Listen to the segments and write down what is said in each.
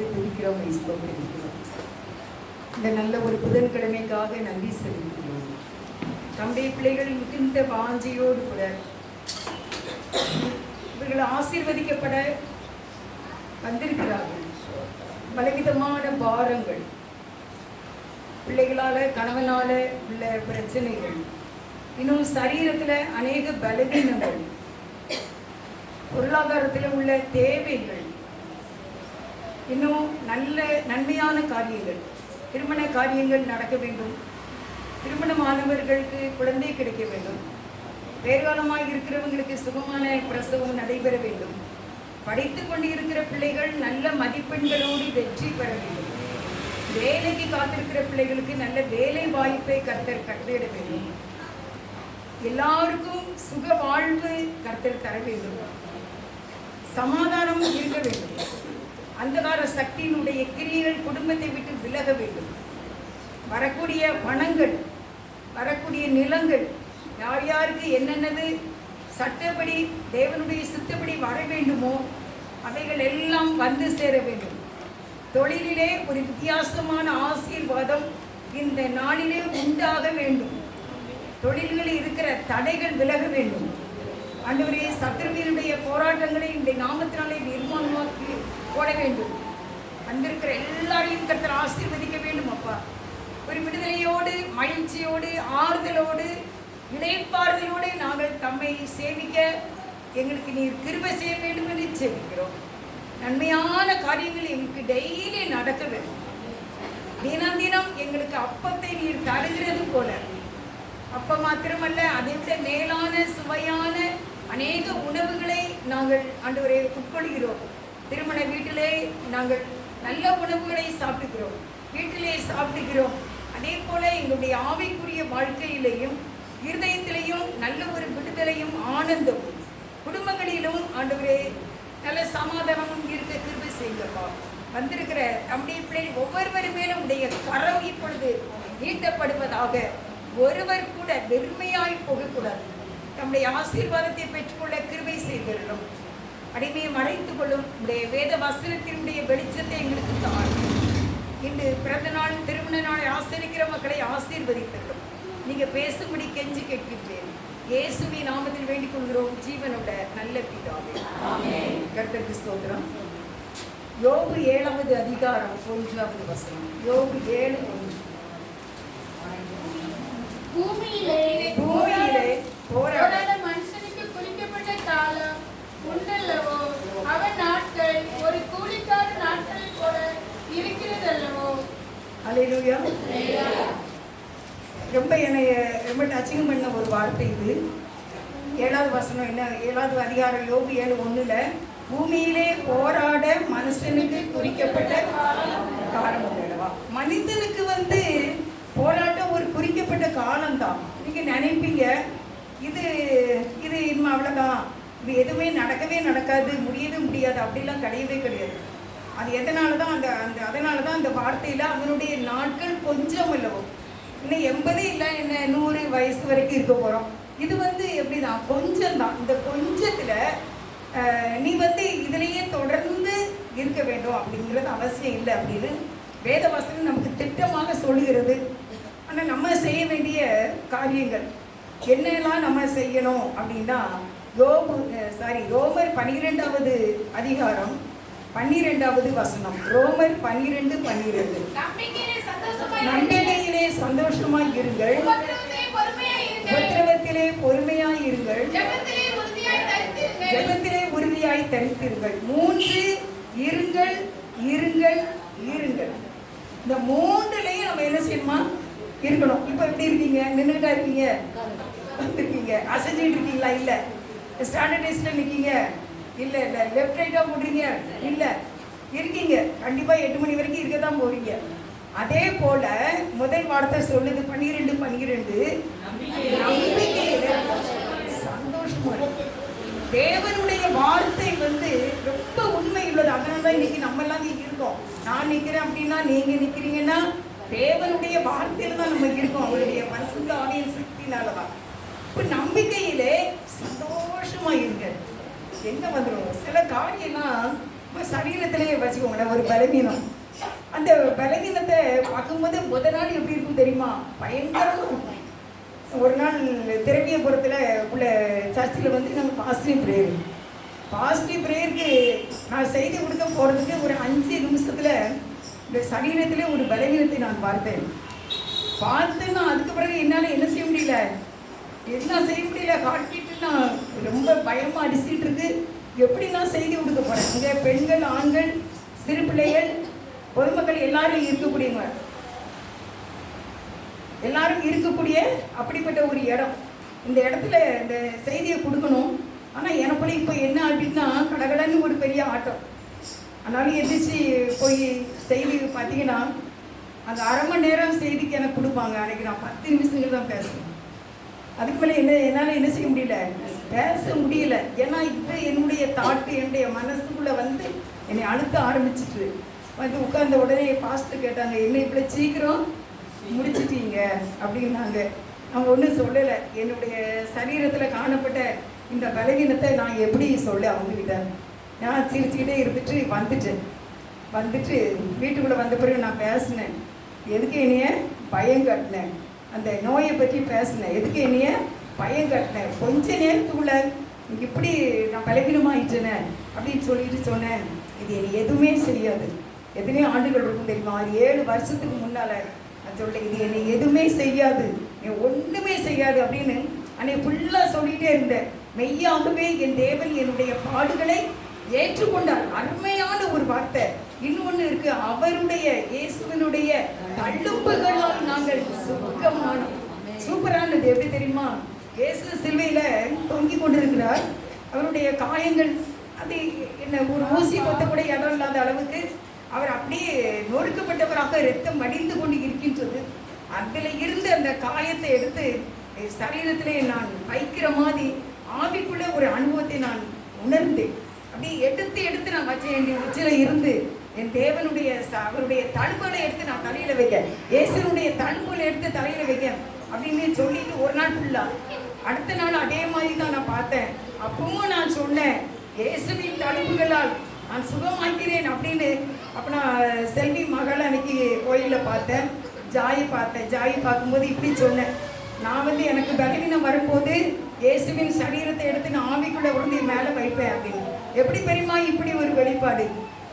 துதிக்கிறோம் ஸ்தோத்திரிக்கிறோம் இந்த நல்ல ஒரு புதன்கிழமைக்காக நன்றி செலுத்துகிறோம். தம்முடைய பிள்ளைகள் மிகுந்த வாஞ்சியோடு கூட இவர்கள் ஆசீர்வதிக்கப்பட வந்திருக்கிறார்கள். பலவிதமான பாரங்கள். பிள்ளைகளால கணவனால உள்ள பிரச்சனைகள். இன்னும் சரீரத்துல அநேக பலவீனங்கள். பொருளாதாரத்தில் உள்ள தேவைகள். இன்னும் நல்ல நன்மையான காரியங்கள் திருமண காரியங்கள் நடக்க வேண்டும். திருமணமானவர்களுக்கு குழந்தை கிடைக்க வேண்டும். வேறுகாலமாக இருக்கிறவங்களுக்கு சுகமான பிரசவம் நடைபெற வேண்டும். படித்து கொண்டு இருக்கிற பிள்ளைகள் நல்ல மதிப்பெண்களோடு வெற்றி பெற வேண்டும். வேலைக்கு காத்திருக்கிற பிள்ளைகளுக்கு நல்ல வேலை வாய்ப்பை கர்த்தர் கட்டளையிட வேண்டும். எல்லாருக்கும் சுக வாழ்வு கர்த்தர் தர வேண்டும். சமாதானம் இருக்க வேண்டும். அந்தகார சக்தியினுடைய கிரியைகள் குடும்பத்தை விட்டு விலக வேண்டும். வரக்கூடிய வனங்கள் வரக்கூடிய நிலங்கள் யார் யாருக்கு என்னென்னது சட்டப்படி தேவனுடைய சித்தப்படி வர வேண்டுமோ அவைகள் எல்லாம் வந்து சேர வேண்டும். தொழிலிலே ஒரு வித்தியாசமான ஆசீர்வாதம் இந்த நாளிலே உண்டாக வேண்டும். தொழில்களில் இருக்கிற தடைகள் விலக வேண்டும். அன்றுவரே சத்துருவினுடைய போராட்டங்களை இந்த நாமத்தினாலே நிர்மாணமாக்கி போட வேண்டும். வந்திருக்கிற எல்லாரையும் கர்த்தர் ஆசீர்வதிக்க வேண்டும் அப்பா. ஒரு விடுதலையோடு மகிழ்ச்சியோடு ஆறுதலோடு இணைப்பாறுதலோடு நாங்கள் தம்மை சேவிக்க எங்களுக்கு நீர் கிருபை செய்ய வேண்டும் என்று சேவிக்கிறோம் நன்மையான காரியங்கள் எங்களுக்கு டெய்லி நடக்க வேண்டும். தினம் தினம் எங்களுக்கு அப்பத்தை நீர் தருகிறது போல. அப்பம் மாத்திரமல்ல அதை விட மேலான சுவையான அநேக உணவுகளை நாங்கள் ஆண்டவரை உட்கொள்கிறோம். திருமண வீட்டிலே நாங்கள் நல்ல உணவுகளை சாப்பிட்டுக்கிறோம் வீட்டிலே சாப்பிட்டுக்கிறோம் அதே போல எங்களுடைய ஆவிக்குரிய வாழ்க்கையிலையும் இருதயத்திலையும் நல்ல ஒரு விடுதலையும் ஆனந்தமும். குடும்பங்களிலும் ஆண்டவரே நல்ல சமாதானமும் இருக்க கிருபை செய்தப்பா வந்திருக்கிற தம்பி பிள்ளைகள் ஒவ்வொருவர் மேலும் உடைய கரம் இப்பொழுது நீட்டப்படுவதாக ஒருவர் கூட வெறுமையாய் போகக்கூடாது. தம்முடைய ஆசீர்வாதத்தை பெற்றுக்கொள்ள கிருபை செய்திருக்கிறோம் அடிமையை மறைத்துக் கொள்ளும் உடைய வேத வசனத்தினுடைய வெளிச்சத்தை எங்களுக்கு தாரும் இன்று பிறந்த நாள் திருமண நாளை ஆசரிக்கிற மக்களை ஆசீர்வதித்திருக்கிறோம் நீங்க பேசும்படி கெஞ்சி கேட்கின்றேன். இயேசுவி நாமத்தில் வேண்டிக் கொள்கிறோம் ஜீவனோட நல்ல பிதாவே. கர்த்தருக்கு ஸ்தோத்திரம். யோபு ஏழாவது அதிகாரம் ஒன்றாவது வசனம். யோபு ஏழு ஒன்று. பூமியிலே பூமியிலே போராட மனுஷனுக்கு குறிக்கப்பட்ட காலம். உண்டல்லவோ? அவன் நாட்கள் ஒரு கூலிக்கார நாட்கள் போல இருக்கிறதல்லவோ? அல்லேலூயா ரொம்ப என்னை ரொம்ப டச்சிங் பண்ண ஒரு வார்த்தை இது. ஏழாவது வசனம் என்ன? ஏழாவது அதிகாரம் யோபு ஏழு ஒண்ணுல பூமியிலே போராட மனுஷனுக்கு குறிக்கப்பட்ட காலம் உண்டல்லவா மனிதனுக்கு வந்து போராட்டம் ஒரு குறிக்கப்பட்ட காலம்தான். நீங்க நினைப்பீங்க இது இது இனிமே அவ்வளோதான் இது எதுவுமே நடக்கவே நடக்காது முடியவே முடியாது அப்படிலாம் கிடையவே கிடையாது. அது எதனால தான் அந்த அந்த அதனால தான் அந்த வார்த்தையில் அவனுடைய நாட்கள் கொஞ்சம் இல்லவோ. இன்னும் எண்பது இல்லை என்ன நூறு வயசு வரைக்கும் இருக்க போகிறோம் இது வந்து எப்படிதான் கொஞ்சம் தான் இந்த கொஞ்சத்தில் நீ வந்து இதுலேயே தொடர்ந்து இருக்க வேண்டும் அப்படிங்கிறது அவசியம் இல்லை அப்படின்னு வேதவாசனம் நமக்கு திட்டமாக சொல்லுகிறது. ஆனால் நம்ம செய்ய வேண்டிய காரியங்கள் என்னெல்லாம் நம்ம செய்யணும் அப்படின்னா யோபு சாரி ரோமர் பன்னிரெண்டாவது அதிகாரம் பன்னிரெண்டாவது வசனம். ரோமர் பன்னிரெண்டு பன்னிரெண்டு. நம்பிக்கையிலே சந்தோஷமாய் இருங்கள். உபத்திரவத்திலே பொறுமையாய் இருங்கள். ஜெபத்திலே உறுதியாய் தரித்திருங்கள். மூன்று இருங்கள் இருங்கள் இருங்கள். இந்த மூன்றுலையும் நம்ம என்ன செய்யணுமா? இருக்கணும். இப்போ எப்படி இருக்கீங்க? நின்றுட்டா இருக்கீங்க? இருக்கீங்க அசைஞ்சிட்டு இருக்கீங்களா? இல்லை. ஸ்டாண்டர்டைஸில் நிற்கீங்க இல்லை இல்லை லெஃப்ட் ரைட்டாக போடுறீங்க. இல்லை இருக்கீங்க. கண்டிப்பாக எட்டு மணி வரைக்கும் இருக்க தான் போறீங்க. அதே போல முதல் வார்த்தை சொல்லுது பன்னிரெண்டு பன்னிரெண்டு. சந்தோஷமா தேவனுடைய வார்த்தை வந்து ரொம்ப உண்மை உள்ளது அதனால தான் இன்னைக்கு நம்ம எல்லாம் இருக்கோம். நான் நிக்கிறேன் அப்படின்னா நீங்க நிக்கிறீங்கன்னா தேவனுடைய வார்த்தையில தான் நம்ம இருக்கோம். அவருடைய மனசுக்கு ஆவியின் சக்தினாலதான் இப்போ நம்பிக்கையிலே சந்தோஷமா இருங்க. எங்க வந்துடும் சில காரியம்லாம் நம்ம சரீரத்திலே வச்சுக்கோங்களேன் ஒரு பலவீனம். அந்த பலவீனத்தை பார்க்கும்போது முத நாள் எப்படி இருக்கும் தெரியுமா? பயங்கரமாக இருக்கும். ஒரு நாள் திரவியபுரத்தில் உள்ள சர்ச்சில் வந்து நாங்கள் பாசிட்டிவ் ப்ரேயர் பாசிட்டிவ் ப்ரேயருக்கு நான் செய்தி கொடுக்க போகிறதுக்கு ஒரு அஞ்சு நிமிஷத்தில் இந்த சரீரத்திலே ஒரு பலவீனத்தை நான் பார்த்தேன். பார்த்தேன்னா அதுக்கு பிறகு என்னால் என்ன செய்ய முடியல? என்ன செய்ய முடியல? காட்டி ரொம்ப பயமாக அடிச்சிட்டு இருக்கு. எப்படி நான் செய்தி கொடுக்க போகிறேன் இங்கே பெண்கள் ஆண்கள் சிறு பிள்ளைகள் பொதுமக்கள் எல்லாரும் இருக்கக்கூடியவங்க. எல்லாரும் இருக்கக்கூடிய அப்படிப்பட்ட ஒரு இடம். இந்த இடத்துல இந்த செய்தியை கொடுக்கணும். ஆனால் எனக்குள்ள இப்போ என்ன அப்படின்னா கடகடன்னு ஒரு பெரிய ஆட்டம். ஆனாலும் எந்திரிச்சு போய் செய்தி பார்த்தீங்கன்னா அந்த அரை மணி நேரம் செய்திக்கு எனக்கு கொடுப்பாங்க. அன்னைக்கு நான் பத்து நிமிஷங்கள் தான் பேசுவேன். அதுக்கு மேலே என்ன என்னால் என்ன செய்ய முடியல? பேச முடியல. ஏன்னா இப்போ என்னுடைய தாட்டு என்னுடைய மனசுக்குள்ளே வந்து என்னை அழுத்த ஆரம்பிச்சிட்டு. வந்து உட்கார்ந்த உடனே பாஸ்டர் கேட்டாங்க என்ன இவ்வளோ சீக்கிரம் முடிச்சிட்டீங்க? அப்படின்னாங்க. அவங்க ஒன்றும் சொல்லலை. என்னுடைய சரீரத்தில் காணப்பட்ட இந்த பலவீனத்தை நான் எப்படி சொல்ல அவங்ககிட்ட. நான் சிரிச்சுக்கிட்டே இருந்துட்டு வந்துட்டேன். வந்துட்டு வீட்டுக்குள்ளே வந்த பிறகு நான் பேசினேன். எதுக்கு என்னைய பயம் கட்டினேன்? அந்த நோயை பற்றி பேசினேன். எதுக்கு என்னைய பயம் கட்டினேன்? கொஞ்ச நேரத்துக்குள்ள இப்படி நான் பலகீனமாயிட்டேனே அப்படின்னு சொல்லிட்டு சொன்னேன். இது என்னை எதுவுமே செய்யாது. எத்தனையோ ஆண்டுகள் இருக்கும் தெரியுமா? அது ஏழு வருஷத்துக்கு முன்னால் நான் சொல்லிட்டேன் இது என்னை எதுவுமே செய்யாது. நீ ஒன்றுமே செய்யாது அப்படின்னு அன்னைக்கு ஃபுல்லாக சொல்லிகிட்டே இருந்தேன். மெய்யாகவே என் தேவன் என்னுடைய பாடுகளை ஏற்றுக்கொண்டார். அருமையான ஒரு வார்த்தை. இன்னொன்று இருக்கு அவருடைய இயேசுவினுடைய தள்ளும்புகளால் நாங்கள் சுத்தமானோம் சூப்பரானது எப்படி தெரியுமா? இயேசு சிலுவையில தொங்கி கொண்டிருக்கிறார். அவருடைய காயங்கள் அது என்ன ஒரு ஊசி கொத்த கூட இடம் இல்லாத அளவுக்கு அவர் அப்படியே நொறுக்கப்பட்டவராக ரத்தம் மடிந்து கொண்டு இருக்கின்றது. அதில் இருந்து அந்த காயத்தை எடுத்து சரீரத்திலே நான் வைக்கிற மாதிரி ஆவிக்குள்ள ஒரு அனுபவத்தை நான் உணர்ந்தேன். அப்படியே எடுத்து எடுத்து நான் வச்சேன். என் உச்சில இருந்து என் தேவனுடைய அவருடைய தழும்புகளை எடுத்து நான் தலையில வைக்க இயேசுனுடைய தழும்புகளை எடுத்து தலையில வைக்க அப்படின்னு சொல்லிட்டு ஒரு நாள் ஃபுல்லா அடுத்த நாள் அதே மாதிரி தான் நான் பார்த்தேன். அப்பவும் நான் சொன்னேன் இயேசுவின் தழும்புகளால் நான் சுகமாக்கிறேன் அப்படின்னு. அப்போ நான் செல்வி மகள் அன்னைக்கு கோயிலில் பார்த்தேன். ஜாய் பார்த்தேன். ஜாய் பார்க்கும்போது இப்படி சொன்னேன். நான் வந்து எனக்கு பலவீனம் வரும்போது இயேசுவின் சரீரத்தை எடுத்து நான் ஆவிக்குள்ள உடனே மேலே வைப்பேன் அப்படின்னு. எப்படி பெரியமா இப்படி ஒரு வெளிப்பாடு.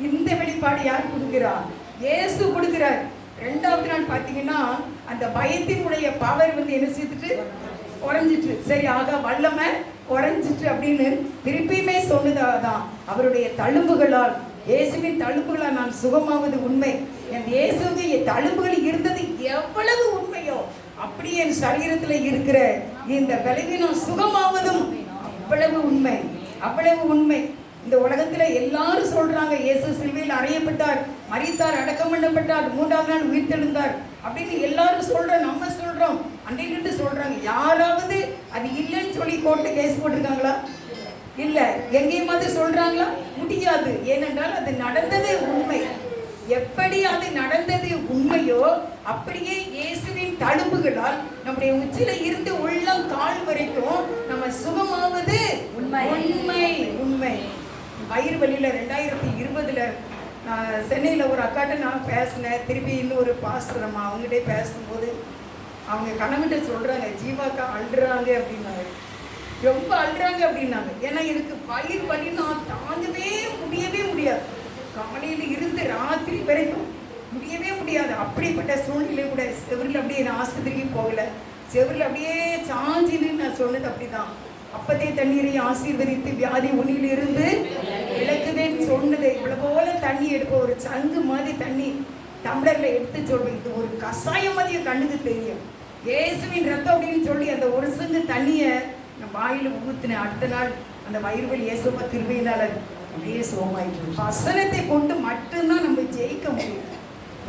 இந்த வெளிப்பாடு யார் கொடுக்கிறா இயேசு கொடுக்கிறார். ரெண்டாவது நாள் பார்த்தீங்கன்னா அந்த பயத்தினுடைய பவர் வந்து என்ன செய்துட்டு? குறைஞ்சிட்டு. சரி ஆக வல்லமை குறைஞ்சிட்டு அப்படின்னு திருப்பியுமே சொன்னதாதான் அவருடைய தழும்புகளால் இயேசுவின் தழும்புகளால் நான் சுகமாவது உண்மை. என் இயேசுக்கு என் தழும்புகள் இருந்தது எவ்வளவு உண்மையோ அப்படி என் சரீரத்தில் இருக்கிற இந்த விளைவினம் சுகமாவதும் அவ்வளவு உண்மை. அவ்வளவு உண்மை. இந்த உலகத்துல எல்லாரும் சொல்றாங்க இயேசு சிலுவையில் அறையப்பட்டார் மரித்தார் அடக்கம் பண்ணப்பட்டார் மூன்றாவது நாள் உயிர்த்தெழுந்தார் அப்படின்னு எல்லாரும் சொல்றோம் நம்ம சொல்றோம். அன்றையிலிருந்து சொல்றாங்க. யாராவது அது இல்லைன்னு சொல்லி கோர்ட்டு கேஸ் போட்டிருக்காங்களா? இல்ல. எங்கேயுமாவது சொல்றாங்களா? முடியாது. ஏனென்றால் அது நடந்ததே உண்மை. எப்படி அது நடந்தது உண்மையோ அப்படியே இயேசுவின் தழும்புகளால் நம்முடைய உச்சில இருந்து உள்ளம் கால் வரைக்கும் நம்ம சுகமாவது. உண்மை. உண்மை. வயிறு வழியில் ரெண்டாயிரத்தி இருபதில் நான் சென்னையில் ஒரு அக்காட்ட நான் பேசினேன். திருப்பி இன்னொரு பாஸ்டர் அம்மா பேசும்போது அவங்க கணவன்கிட்ட சொல்கிறாங்க ஜீவாக்கா அழுறாங்க அப்படின்னாங்க. ரொம்ப அழுறாங்க அப்படின்னாங்க. ஏன்னா எனக்கு பயிர் வலி நான் தாங்கவே முடியவே முடியாது. காலையில் இருந்து ராத்திரி வரைக்கும் முடியவே முடியாது. அப்படிப்பட்ட சூழ்நிலை கூட செவரில் அப்படியே நான் ஆஸ்பத்திரிக்கு போகல. செவரில் அப்படியே சாஞ்சின்னு நான் சொன்னது அப்படிதான். அப்பதே தண்ணீரை ஆசீர்வதித்து வியாதி உன்னிலிருந்து விளக்குவேன் சொன்னது இவ்வளவு போல தண்ணி எடுப்ப ஒரு சங்கு மாதிரி தண்ணி டம்ளர்ல எடுத்து சொல்வேன். இது ஒரு கஷாயம் மாதிரி என் கண்ணுக்கு தெரியும். இயேசுவின் ரத்தம் அப்படின்னு சொல்லி அந்த ஒரு சங்கு தண்ணியை நான் வாயில ஊத்துனேன். அடுத்த நாள் அந்த வயிறுவல் வலி திருவையினால அப்படியே சோமாயிட்டு வசனத்தை கொண்டு மட்டும்தான் நம்ம ஜெயிக்க முடியும்.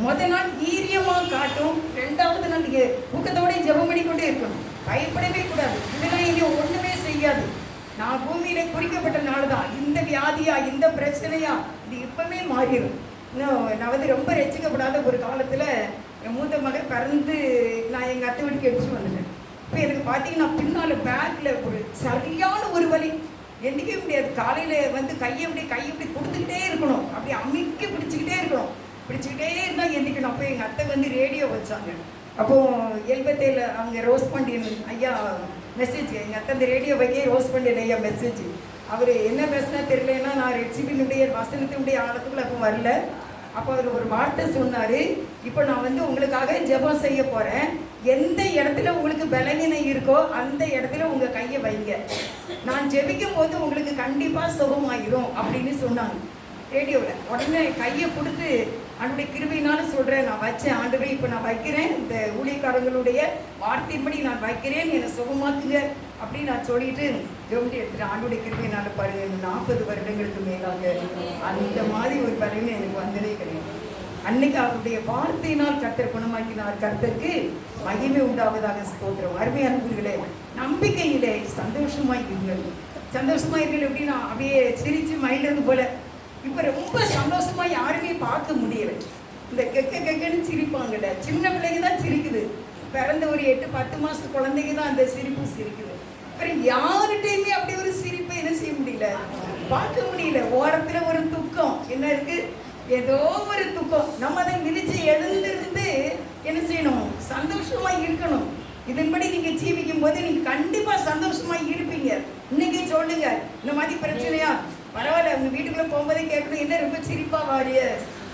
முத நாள் வீரியமா காட்டும். ரெண்டாவது நாள் நீங்க ஊக்கத்தோட ஜெபம் பண்ணிக்கொண்டே இருக்கணும். பயப்படவே கூடாது. இதெல்லாம் இனி ஒண்ணுமே முடியாது. நான் பூமியில குறிக்கப்பட்ட நாள் தான் இந்த வியாதியா இந்த பிரச்சனையா? இது இப்பவே மாறிடும் இன்னும் நான் வந்து ரொம்ப ரசிக்கப்படாத ஒரு காலத்துல என் மூத்த மகன் பிறந்து நான் எங்க அத்தை வீட்டுக்கு எடுத்துட்டு வந்துட்டேன். இப்போ எனக்கு பார்த்தீங்கன்னா பின்னால பேக்ல ஒரு சரியான ஒரு வழி எந்திக்கவே முடியாது. காலையில் வந்து கையை அப்படி கையை இப்படி கொடுத்துக்கிட்டே இருக்கணும். அப்படி அமைக்க பிடிச்சிக்கிட்டே இருக்கணும். பிடிச்சிக்கிட்டே இருந்தால் எந்திக்கணும். அப்போ எங்கள் அத்தை வந்து ரேடியோ வச்சாங்க. அப்போ எல்பத்தேல அவங்க ரோஸ் பாண்டியன் ஐயா மெசேஜ் எங்கள் அக்கா அந்த ரேடியோ வைக்க ரோஸ் பண்ணேன் ஐயா மெசேஜ் அவர் என்ன பேசினா தெரியலன்னா நான் ரெட்சிபினுடைய வசனத்தினுடைய ஆழத்துக்குள்ள அப்போ வரல. அப்போ அவர் ஒரு வார்த்தை சொன்னார். இப்போ நான் வந்து உங்களுக்காக ஜெபம் செய்ய போகிறேன் எந்த இடத்துல உங்களுக்கு பலவீனம் இருக்கோ அந்த இடத்துல உங்கள் கையை வைங்க. நான் ஜெபிக்கும் போது உங்களுக்கு கண்டிப்பாக சுகமாயிரும் அப்படின்னு சொன்னாங்க. ரேடியோவில் உடனே கையை கொடுத்து அன்னுடைய கிருபையினால சொல்கிறேன் நான் வச்சேன். ஆண்டவே இப்போ நான் வைக்கிறேன். இந்த ஊழியக்காரங்களுடைய வார்த்தைப்படி நான் வைக்கிறேன். என்னை சுகமாக்குங்க அப்படின்னு நான் சொல்லிட்டு ஜெபம் எடுத்துட்டேன் ஆண்டுடைய கிருபையினால பாருங்க நாற்பது வருடங்களுக்கு மேலாக அந்த மாதிரி ஒரு பலமே எனக்கு வந்ததே கிடையாது. அன்னைக்கு அவருடைய வார்த்தையினால் கர்த்தர் குணமாக்கினார். கர்த்தருக்கு மகிமை உண்டாவதாக ஸ்தோத்திரம். அருமையானவர்களே நம்பிக்கையிலே சந்தோஷமாக இருங்கள். சந்தோஷமா இருங்கள் எப்படின்னா அப்படியே சிரிச்சு மயிலது போல இப்போ ரொம்ப சந்தோஷமா யாருமே பார்க்க முடியல. இந்த கெக்க கெக்கன்னு சிரிப்பாங்கல்ல சின்ன பிள்ளைங்க தான் சிரிக்குது. பிறந்த ஒரு எட்டு பத்து மாசத்து குழந்தைங்க தான் அந்த சிரிப்பு சிரிக்குது. அப்புறம் யார்கிட்டயுமே அப்படி ஒரு சிரிப்பை என்ன செய்ய முடியல? பார்க்க முடியல. ஓரத்தில் ஒரு துக்கம். என்ன இருக்கு? ஏதோ ஒரு துக்கம். நம்ம அதை மிதிச்சு எழுந்திருந்து என்ன செய்யணும்? சந்தோஷமா இருக்கணும். இதன்படி நீங்க ஜீவிக்கும் போது நீங்க கண்டிப்பா சந்தோஷமா இருப்பீங்க. இன்னைக்கு சொல்லுங்க. இந்த மாதிரி பிரச்சனையா? பரவாயில்ல உங்க வீட்டுக்குள்ள போகும்போதே கேட்கணும் என்ன ரொம்ப சிரிப்பா வாரிய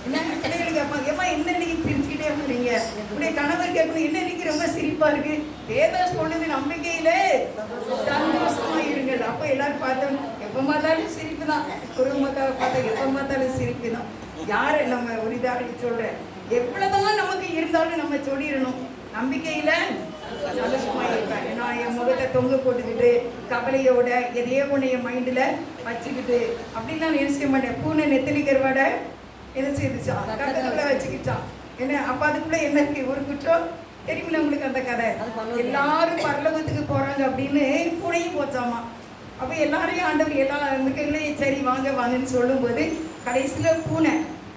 என்ன பிள்ளைகள் கேட்பாங்க ஏமா என்ன இன்னைக்கு சிரிச்சுக்கிட்டே இருக்கிறீங்க உடைய கணவர் கேட்கணும் என்ன இன்னைக்கு ரொம்ப சிரிப்பா இருக்கு? வேதம் சொல்லுது நம்பிக்கையில சந்தோஷமா இருங்கள். அப்ப எல்லாரும் பார்த்தோம் எப்ப பார்த்தாலும் சிரிப்பு தான் குடும்பத்தை பார்த்தா எப்ப பார்த்தாலும் சிரிப்பு தான் யாரை நம்ம ஒரு இதாக சொல்றேன்? எவ்வளவுதான் நமக்கு இருந்தாலும் நம்ம சொல்லிடணும். நம்பிக்கையில சந்தோஷமா இருப்பேன் நான் என் முகத்தை தொங்க போட்டுக்கிட்டு கவலையோட எதையோ ஒன்று என் மைண்டில் வச்சுக்கிட்டு அப்படிலாம் நினைச்சிக்க மாட்டேன். பூனை நெத்திலி கருவாடை என்ன செய்துச்சான் கட்டத்துக்குள்ள வச்சுக்கிட்டான். என்ன அப்ப அதுக்குள்ள என்ன இருக்கு? ஒரு குற்றம்? தெரியுமில்ல உங்களுக்கு அந்த கதை? எல்லாரும் பரலோகத்துக்கு போறாங்க அப்படின்னு பூனையும் போச்சாமா? அப்ப எல்லாரையும் ஆண்டவர் எல்லா மிருகங்களையும் சரி வாங்க வாங்கன்னு சொல்லும்போது கடைசியில பூனை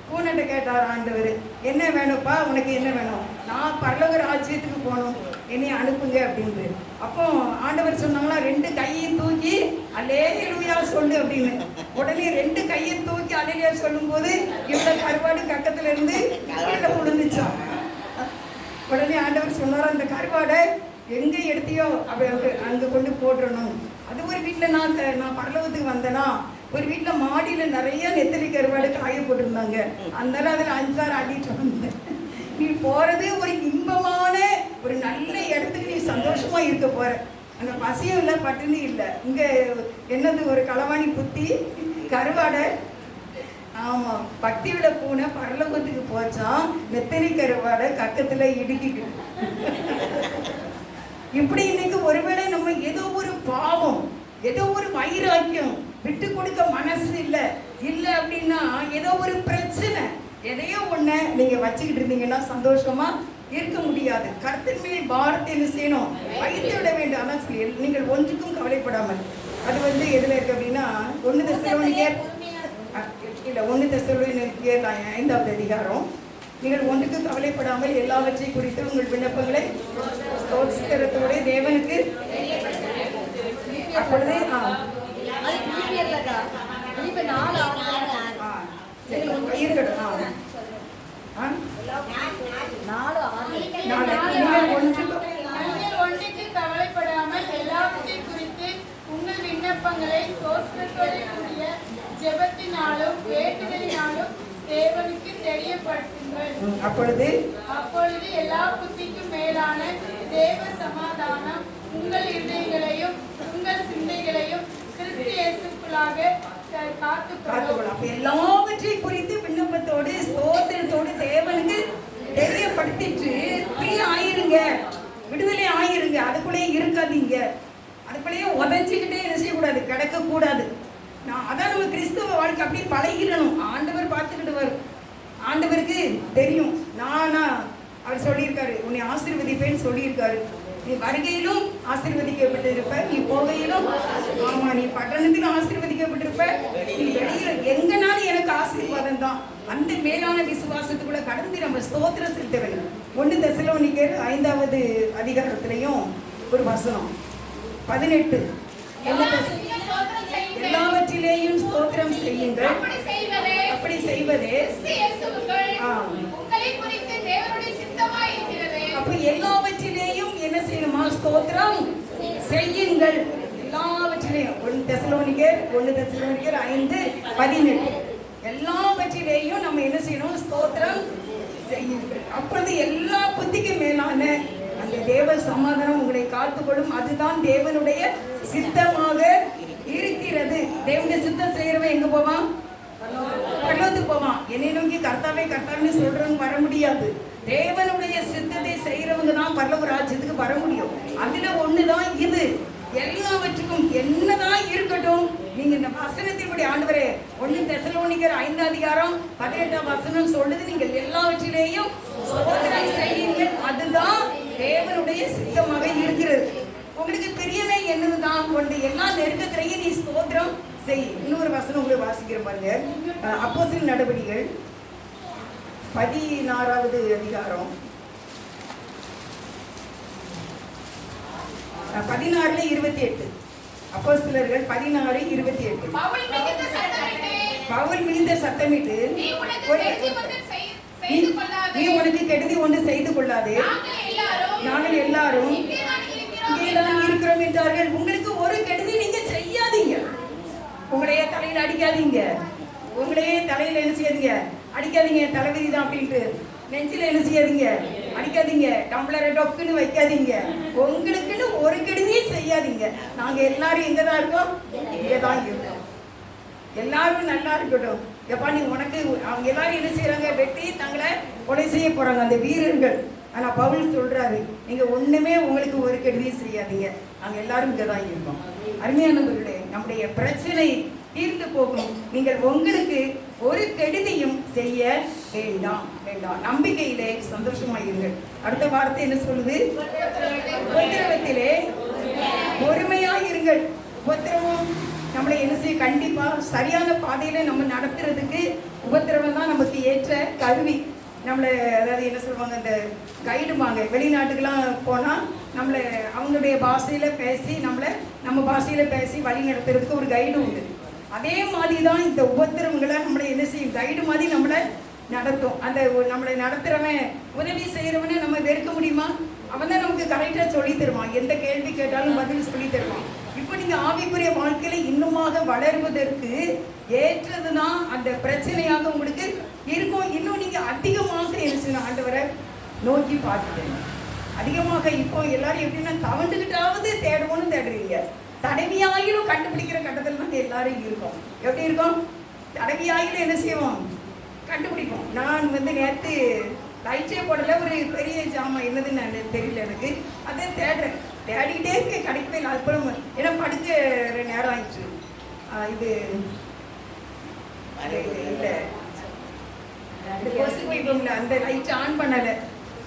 பூனைட்ட கேட்டார் ஆண்டவர் என்ன வேணும்ப்பா? உனக்கு என்ன வேணும்? நான் பரலோக ராஜ்யத்துக்கு போகணும். என்னை அனுப்புங்க அப்படின்னு அப்போ ஆண்டவர் சொன்னாங்களா ரெண்டு கையையும் தூக்கி அலேலுயா சொல்லு அப்படின்னு. உடனே ரெண்டு கையை தூக்கி அலேலியா சொல்லும்போது இவ்வளோ கருவாடு கட்டத்துல இருந்து கீழே விழுந்துச்சான் உடனே ஆண்டவர் சொன்னார் அந்த கருவாடை எங்க எடுத்தியோ அப்படி அங்க- அங்க கொண்டு போட்டுறணும். அது ஒரு வீட்டுல நான் நான் பரலவத்துக்கு வந்தேனா ஒரு வீட்டுல மாடியில நிறைய நெத்திலி கருவாடு காய போட்டிருந்தாங்க. அதனால அதுல அஞ்சாறு அள்ளிட்டு வந்தேன். நீ போறது ஒரு இன்பமான ஒரு நல்ல இடத்துக்கு நீ சந்தோஷமா இருக்க போற. அந்த பசியும் இல்லை பட்டினி இல்லை. இங்க என்னது ஒரு களவாணி புத்தி கருவாடை? ஆமா பக்தி விட பூனை பரலோகத்துக்கு போச்சான் நெத்தனி கருவாடை கக்கத்துல இடுக்கிட்டு. இப்படி இன்னைக்கு ஒருவேளை நம்ம ஏதோ ஒரு பாவம் ஏதோ ஒரு வைராக்கியம் விட்டு கொடுக்க மனசு இல்ல இல்ல அப்படின்னா ஏதோ ஒரு பிரச்சனை எதையோ ஒண்ண நீங்க வச்சுக்கிட்டு இருந்தீங்கன்னா சந்தோஷமா இருக்க முடியாது. கருத்தின் மேல் பாரத்தை என்ன செய்யணும்? வைத்து விட வேண்டும். அதான் சொல்லி நீங்கள் ஒன்றுக்கும் கவலைப்படாமல். அது வந்து எதுல இருக்கு அப்படின்னா ஒண்ணு தசையோனிக்கே இல்ல ஒண்ணு தசையோனிக்கே ஐந்தாவது அதிகாரம். நீங்கள் ஒன்றுக்கு கவலைப்படாமல் எல்லாவற்றையும் குறித்து உங்கள் விண்ணப்பங்களை ஸ்தோத்திரத்தோட தேவனுக்கு அப்பொழுதே இருக்கட்டும் ஆ. நாலு ஒன்றுக்கு கவலைப்படாமல் எல்லாவற்றையும் குறித்து உங்கள் விண்ணப்பங்களை ஜெபத்தினாலும் தேவனுக்கு தெரியப்படுத்துங்கள். அப்பொழுது? அப்பொழுது எல்லா புத்திக்கும் மேலான தேவ சமாதானம் உங்கள் இருதயங்களையும் உங்கள் சிந்தைகளையும் கிறிஸ்து இயேசுக்குள்ளாக எல்லாவற்றையும் குறித்து விண்ணப்பத்தோடு ஸ்தோத்திரத்தோடு தேவனுக்கு தெரியப்படுத்திட்டு ஃப்ரீ ஆயிருங்க. விடுதலை ஆயிருங்க. அதுக்குள்ளேயே இருக்காதீங்க. அதுக்குள்ளேயே உதஞ்சிக்கிட்டே என்ன செய்யக்கூடாது? கிடக்க கூடாது நான் அதான் நம்ம கிறிஸ்தவ வாழ்க்கை அப்படியே பழகிடணும். ஆண்டவர் பார்த்துக்கிட்டு வரும் ஆண்டவருக்கு தெரியும். நானா அவர் சொல்லியிருக்காரு. உன்னை ஆசீர்வதிப்பேன்னு சொல்லியிருக்காரு. நீ வருகையிலும் ஆசீர்வதிக்கப்பட்டிருப்ப. நீ போகையிலும் ஆமா நீ பட்டணத்திலும் ஆசீர்வதி நீ வெளியில எங்கனாலும் எனக்கு ஆசீர்வாதம் தான். அந்த மேலான விசுவாசத்துக்குள்ள கடந்து நம்ம ஸ்தோத்திரம் செலுத்த வேண்டும் ஒன்று தெசலோனிக்கர் ஐந்தாவது அதிகாரத்திலையும் ஒரு வசனம். பதினெட்டு. எல்லாவற்றிலேயும் ஸ்தோத்திரம் செய்யுங்கள். அப்படி செய்வதே அப்ப எல்லாவற்றிலேயும் என்ன செய்யணுமா? ஸ்தோத்திரம் செய்யுங்கள். எல்லாவற்றிலையும் ஒன்று தெசலோனிக்கர் ஒன்று தெசலோனிக்கர் ஐந்து பதினெட்டு. எல்லாவற்றிலேயும் நம்ம என்ன செய்யணும்? ஸ்தோத்திரம் அப்பொழுது எல்லா புத்திக்கும் மேலான அந்த தேவ சமாதானம் உங்களை காத்துக்கொள்ளும். அதுதான் தேவனுடைய சித்தமாக இருக்கிறது. தேவனுடைய சித்தம் செய்யறவன் எங்க போவான்? பரலோகத்துக்கு போவான். என்னை நோக்கி கர்த்தாவே கர்த்தாவே சொல்றவங்க வர முடியாது. தேவனுடைய சித்தத்தை செய்யறவங்க தான் பரலோக ராஜ்யத்துக்கு வர முடியும். அதுல ஒண்ணுதான் இது. எல்லாவற்றுக்கும் நீங்க இந்த வசனத்தினுடைய ஆண்டவரே ஒண்ணு தெசலோனிக்கிற ஐந்து அதிகாரம் பதினெட்டாம் வசனம் சொல்லுது. நீங்கள் எல்லாவற்றிலேயும் சோதனை செய்யுங்கள் அதுதான் தேவனுடைய சித்தமாக இருக்கிறது. உங்களுக்கு பெரியவே என்னதுதான்? கொண்டு எல்லா நெருக்கத்திலையும் நீ ஸ்தோத்திரம் செய். இன்னொரு வசனம் உங்களுக்கு வாசிக்கிற பாருங்க. அப்போசில் நடவடிக்கைகள் பதினாறாவது அதிகாரம். பதினாறுல இருபத்தி எட்டு. அப்போ சிலர்கள் பதினாறு இருபத்தி எட்டு. பவுல் மிகுந்த சத்தமிட்டு. நீ உனக்கு கெடுதி ஒன்று செய்து கொள்ளாதே. நாங்கள் எல்லாரும் இங்கேதான் இருக்கிறோம். என்றார்கள். உங்களுக்கு ஒரு கெடுதி நீங்க செய்யாதீங்க. உங்களையே தலையில அடிக்காதீங்க. உங்களையே தலையில என்ன செய்யாதீங்க? அடிக்காதீங்க. தலைவிதி தான் அப்படின்ட்டு. நெஞ்சில என்ன செய்யாதீங்க? அடிக்காதீங்க. டம்ளரை டொக்குன்னு வைக்காதீங்க. உங்களுக்குன்னு ஒரு கெடுதியும் செய்யாதீங்க. நாங்க எல்லாரும் எங்க தான் இருக்கோம்? இங்கே தான் இருக்கோம். எல்லாரும் நல்லா இருக்கட்டும். எப்பா நீ உனக்கு அவங்க எல்லாரும் என்ன செய்கிறாங்க வெட்டி தங்களை கொலை செய்ய போறாங்க. அந்த வீரர்கள். ஆனா பவுல் சொல்றாரு நீங்க ஒண்ணுமே உங்களுக்கு ஒரு கெடுதியும் செய்யாதீங்க. நாங்க எல்லாரும் இங்கே தான் இருக்கோம். அருமையானவர்களே நம்முடைய பிரச்சனை தீர்ந்து போகும். நீங்கள் உங்களுக்கு ஒரு கெடுதியும் செய்ய வேண்டாம் வேண்டாம். நம்பிக்கையிலே சந்தோஷமாயிருங்கள் அடுத்த வார்த்தை என்ன சொல்லுது? உபத்திரவத்திலே பொறுமையாக இருங்கள். உபத்திரவம் நம்மளை என்ன செய்ய கண்டிப்பா சரியான பாதையில நம்ம நடத்துறதுக்கு உபத்திரவம் தான் நமக்கு ஏற்ற கருவி. நம்மளை அதாவது என்ன சொல்லுவாங்க இந்த கைடுவாங்க வெளிநாட்டுக்கெல்லாம் போனால் நம்மளை அவங்களுடைய பாஷையில் பேசி நம்மளை நம்ம பாஷையில் பேசி வழி நடத்துறதுக்கு ஒரு கைடு உண்டு. அதே மாதிரி தான் இந்த உபத்திரவங்களை நம்மளை என்ன செய்யும்? கைடு மாதிரி நம்மளை நடத்தும். அந்த நம்மளை நடத்துகிறவன் உதவி செய்கிறவனை நம்ம வெறுக்க முடியுமா? அவன் தான் நமக்கு கரெக்டாக சொல்லி தருவான். எந்த கேள்வி கேட்டாலும் பதில் சொல்லி தருவான். இப்போ நீங்கள் ஆவிக்குரிய வாழ்க்கையில் இன்னுமாக வளருவதற்கு ஏற்றதுதான் அந்த பிரச்சனையாக உங்களுக்கு இருக்கும். இன்னும் நீங்கள் அதிகமாக என்ன செய்யணும் ஆண்டவரை நோக்கி பார்த்துக்கணும். அதிகமாக இப்போ எல்லாரும் எப்படின்னா தவண்டுகிட்டாவது தேடுவோன்னு தேடுறீங்க. தடவியாயிலும் கண்டுபிடிக்கிற கட்டத்தில் தான் எல்லாரும் இருக்கோம். எப்படி இருக்கோம்? தடவியாயிலும் என்ன செய்வோம்? கண்டுபிடிப்போம். நான் வந்து நேற்று லைட்டே போடல ஒரு பெரிய ஜாமான். என்னதுன்னு நான் தெரியல எனக்கு. அதை தேடுறேன். தேடிக்கிட்டே இருக்கேன் கிடைக்கவே இல்லை அப்புறம் ஏன்னா படுக்க நேரம் ஆயிடுச்சு. இது இல்லை. அந்த லைட் ஆன் பண்ணலை.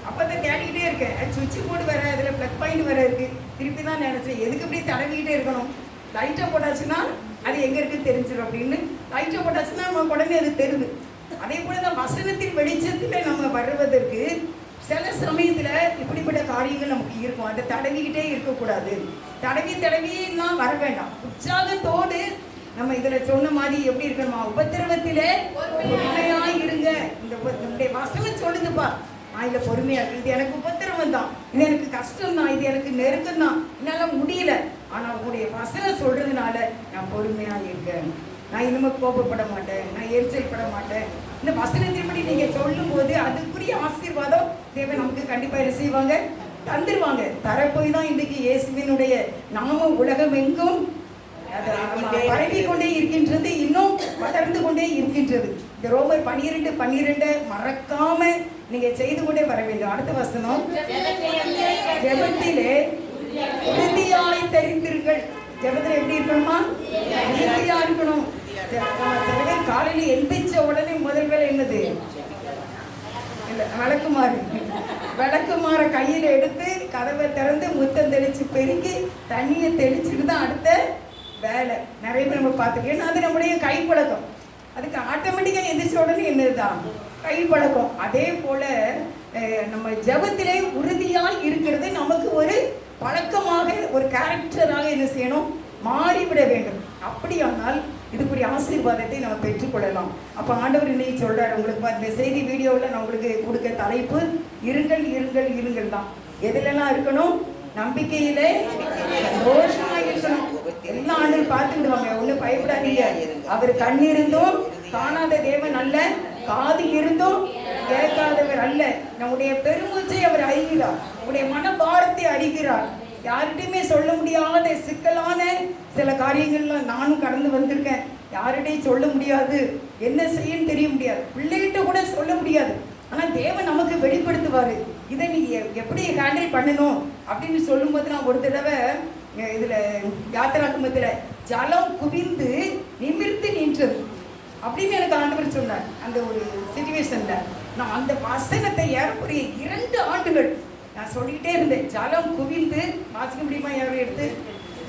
அப்போ தான் தேடிக்கிட்டே இருக்கேன் சுவிட்ச் போர்டு வேற அதில் ப்ளக் பாயிண்ட் வேற இருக்கு. திருப்பி தான் நினச்சேன். எதுக்கு இப்படி தடவிக்கிட்டே இருக்கணும்? லைட்டாக போட்டாச்சுன்னா அது எங்கே இருக்குன்னு தெரிஞ்சிடும் அப்படின்னு. லைட்டாக போட்டாச்சுன்னா நம்ம உடனே அது தெரியுது. அதே போல தான் வசனத்தின் வெளிச்சத்தில் நம்ம வருவதற்கு சில சமயத்தில் இப்படிப்பட்ட காரியங்கள் நமக்கு இருக்கும். அதை தடவிக்கிட்டே இருக்கக்கூடாது. தடவி தடவிலாம் வர வேண்டாம். உற்சாகத்தோடு நம்ம இதில் சொன்ன மாதிரி எப்படி இருக்கணுமா? உபத்திரவத்திலே உண்மையாக இருங்க. இந்த இந்த வசனம் சொல்லுதுப்பா. நான் இதுல பொறுமையா இருக்கு. இது எனக்கு உபத்திரவம் தான் இது எனக்கு கஷ்டம் தான் இது எனக்கு நெருக்கம் தான் என்னால முடியல. ஆனா உங்களுடைய வசனம் சொல்றதுனால நான் பொறுமையா இருக்கேன். நான் இனிமே கோபப்பட மாட்டேன். நான் எரிச்சல்பட மாட்டேன். இந்த வசனத்தின்படி நீங்க சொல்லும் போது அதுக்குரிய ஆசீர்வாதம் தேவை நமக்கு கண்டிப்பா என்ன செய்வாங்க? தந்துருவாங்க. தரப்போய் தான் இன்றைக்கு இயேசுவினுடைய நாம உலகம் எங்கும் பரவி கொண்டே இருக்கின்றது. இன்னும் வளர்ந்து கொண்டே இருக்கின்றது. இந்த ரோமர் பன்னிரெண்டு பன்னிரெண்டு மறக்காம நீங்க செய்து கொண்டே வர வேண்டும். அடுத்த வசனம். ஜபத்திலே உறுதியாய் தெரிந்திருங்கள் ஜபத்தில் எப்படி இருக்கணுமா? உறுதியா இருக்கணும். சில பேர் காலையில எந்திரிச்ச உடனே முதல் வேலை என்னது? இல்ல விளக்குமாறு விளக்குமாற கையில எடுத்து கதவை திறந்து முத்தம் தெளிச்சு பெருக்கி தண்ணியை தெளிச்சுட்டு தான் அடுத்த வேலை. நிறைய பேர் நம்ம பார்த்துருக்கோம். அது நம்முடைய கை பழக்கம் அதுக்கு ஆட்டோமேட்டிக்காக எந்திரிச்ச உடனே என்னதுதான் கை பழக்கம். அதே போல நம்ம ஜபத்திலே உறுதியாக இருக்கிறது நமக்கு ஒரு பழக்கமாக ஒரு கேரக்டராக என்ன செய்யணும்? மாறிவிட வேண்டும். அப்படியானால் இதுக்குரிய ஆசீர்வாதத்தை நம்ம பெற்றுக்கொள்ளலாம் அப்போ ஆண்டவர் இன்னைக்கு சொல்றாரு உங்களுக்கு இந்த செய்தி வீடியோவில் நான் உங்களுக்கு கொடுக்க தலைப்பு இருங்கள் இருங்கள் இருங்கள் தான் எதுலெல்லாம் இருக்கணும்? நம்பிக்கையிலே சந்தோஷம். எல்லா ஆண்டும் பார்த்துக்கிடுவாங்க. ஒன்றும் பயப்படாதீங்க. அவர் கண் இருந்தும் காணாத தேவன் அல்ல. காது இருந்தும் கேட்காதவர் அல்ல. நம்முடைய பெருமூச்சை அவர் அறிகிறார். நம்முடைய மனபாரத்தை அறிகிறார். யார்கிட்டயுமே சொல்ல முடியாத சிக்கலான சில காரியங்கள்லாம் நானும் கடந்து வந்திருக்கேன். யார்கிட்டையும் சொல்ல முடியாது. என்ன செய்யன்னு தெரிய முடியாது. பிள்ளைகிட்ட கூட சொல்ல முடியாது. ஆனா தேவன் நமக்கு வெளிப்படுத்துவாரு. இதை நீ எப்படி ஹேண்டில் பண்ணணும்? அப்படின்னு சொல்லும்போது நான் ஒரு தடவை இதுல யாத்திராக்குமத்துல ஜலம் குவிந்து நிமிர்ந்து நின்றது. அப்படின்னு எனக்கு ஆண்டவர் சொன்னார். அந்த ஒரு சுச்சுவேஷன்ல நான் அந்த வசனத்தை ஏறக்குறைய இரண்டு ஆண்டுகள் நான் சொல்லிக்கிட்டே இருந்தேன். ஜலம் குவிந்து வாசிக்க முடியுமா யாரும் எடுத்து?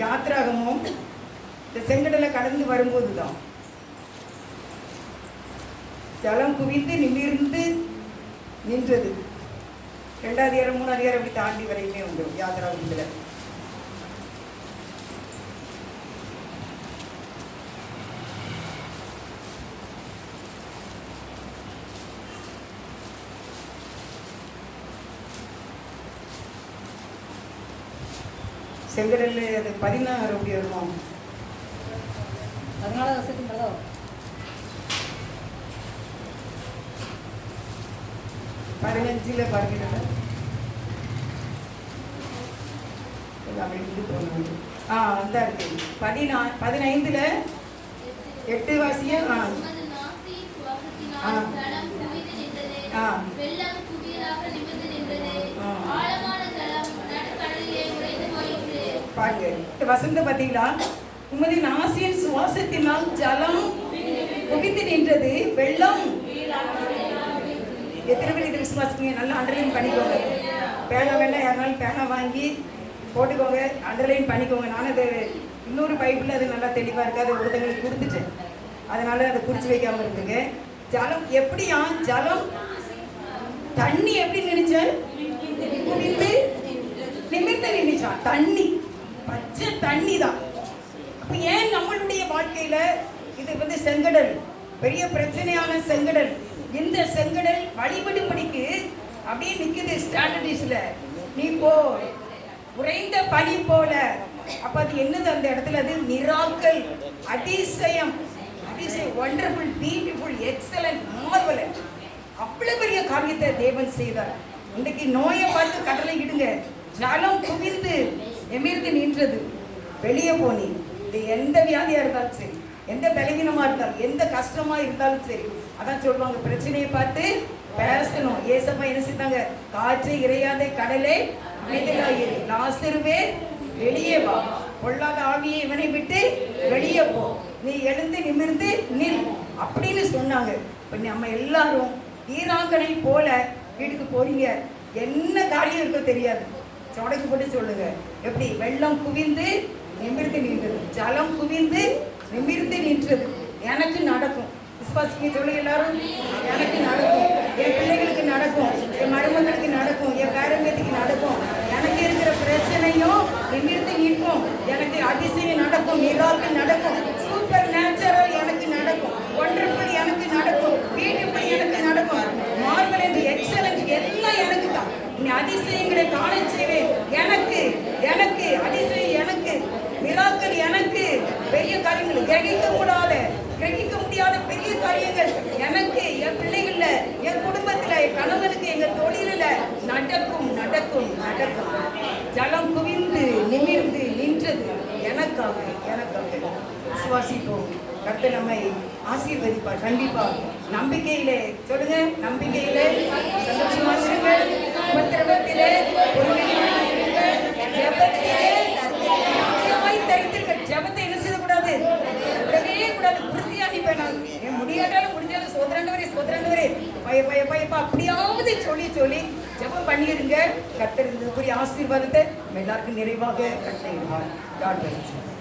யாத்திராகமும் இந்த செங்கடலை கடந்து வரும்போது தான் ஜலம் குவிந்து நிமிர்ந்து நின்றது. ரெண்டாவது அதிகாரம் மூணு அதிகாரம் அப்படி தாண்டி வரையுமே உண்டு யாத்திராகத்தில் செங்கடல்ல அது பதினாறு அப்படி வருமா? பதினாலாவது வருஷத்துக்கு பதினஞ்சுல பார்க்கிறத எல்லாமே இது போகணும். ஆ அந்த இருக்கு. பதினா பதினைந்துல எட்டு வாசிய? ஆ. சுவாசத்தினால் ஆ. ஜலம் குவிந்து நின்றது. ஆ. வெள்ளம் குவியலாக நிமிர்ந்து நின்றது. ஆ. ஆழமான ஜலம் நடுக்கடலிலே உறைந்து போயிற்று. பாருங்க இந்த வசந்த பார்த்தீங்களா உமது நாசியின் சுவாசத்தினால் ஜலம் குவித்து நின்றது. வெள்ளம். எத்தனை பேர் இது விசுவாசிக்கீங்க நல்லா அண்டர்லைன் பண்ணிக்கோங்க. பேனா வேணா யாருனாலும் பேனா வாங்கி போட்டுக்கோங்க. அண்டர்லைன் பண்ணிக்கோங்க. நான் அது இன்னொரு பைபிளில் அது நல்லா தெளிவாக இருக்குது அது ஒருத்தங்களுக்கு கொடுத்துட்டேன். அதனால அதை குடிச்சு வைக்காம இருந்துங்க. ஜலம் எப்படியா? ஜலம் தண்ணி எப்படி நினைச்ச? குவிந்து நிமிர்ந்து நின்றுச்சான். தண்ணி. பச்சை தண்ணி தான் அப்ப ஏன் நம்மளுடைய வாழ்க்கையில இது வந்து செங்கடல்? பெரிய பிரச்சனையான செங்கடல். இந்த செங்கடல் வழிபடும்படிக்கு அப்படியே நிக்குது ஸ்டாண்டர்டிஸ்ல நீ போ உறைந்த பனி போல. அப்ப அது என்னது அந்த இடத்துல? அது நிராக்கல் அதிசயம். அதிசயம். ஒண்டர்ஃபுல் பியூட்டிஃபுல் எக்ஸலன்ட் மார்வலன் அவ்வளவு பெரிய காரியத்தை தேவன் செய்தார். இன்னைக்கு நோயை பார்த்து கடலை இடுங்க. ஜலம் குவிந்து எமிர்ந்து நின்றது. வெளியே போனி இது எந்த வியாதியாக இருந்தாலும் சரி. எந்த பலகீனமாக இருந்தாலும் எந்த கஷ்டமாக இருந்தாலும் சரி. அதான் சொல்லுவாங்க பிரச்சனையை பார்த்து பேசணும். ஏசப்பா என்ன செய்தாங்க? காற்று இறையாத கடலே அமைதலாயிரு லாசருவே வெளியே வா. பொல்லாத ஆவியை இவனை விட்டு வெளியே போ. நீ எழுந்து நிமிர்ந்து நில் அப்படின்னு சொன்னாங்க. இப்போ நம்ம எல்லாரும் வீராங்கனை போல வீட்டுக்கு போறீங்க. என்ன காரியம் இருக்கோ தெரியாது. சொடக்கு போட்டு சொல்லுங்க. எப்படி? வெள்ளம் குவிந்து நிமிர்ந்து நின்றது. ஜலம் குவிந்து நிமிர்ந்து நின்றது. எனக்கு நடக்கும். விசுவாசிங்க சொல்லி எல்லாரும். எனக்கு நடக்கும். என் பிள்ளைகளுக்கு நடக்கும். என் மருமகளுக்கு நடக்கும். என் பேரம்பேத்துக்கு நடக்கும். எனக்கு இருக்கிற பிரச்சனையும் நிமிர்ந்து நிற்கும். எனக்கு அதிசயம் நடக்கும். மிராக்கள் நடக்கும். சூப்பர் நேச்சுரல் எனக்கு நடக்கும். ஒன்றர்ஃபுல் எனக்கு நடக்கும். பியூட்டிஃபுல் எனக்கு நடக்கும். மார்வல் என்று எக்ஸலன்ட் எல்லாம் எனக்கு தான். நீ அதிசயங்களை காண செய்வேன். எனக்கு எனக்கு அதிசயம் எனக்கு விழாக்கள் எனக்கு பெரிய காரியங்கள் கிரகிக்க கூடாத கிரகிக்க முடியாத பெரிய காரியங்கள் எனக்கு என் பிள்ளைகள்ல என் குடும்பத்துல என் கணவனுக்கு எங்க தொழிலில் நடக்கும் நடக்கும் நடக்கும். ஜலம் குவிந்து நிமிர்ந்து நின்றது எனக்காக எனக்காக. விசுவாசிப்போம். கத்த நம்மை ஆசீர்வதிப்பார். கண்டிப்பா. நம்பிக்கையிலே சொல்லுங்க நம்பிக்கையிலே சந்தோஷமா இருங்க உபத்திரவத்திலே பொறுமையாக அப்படியாவது சொல்லி சொல்லி ஜெபம் பண்ணிடுங்க கர்த்தர் இந்த ஆசீர்வாதத்தை எல்லாருக்கும் நிறைவாக கட்டளையிடுவார் காட் பிளஸ்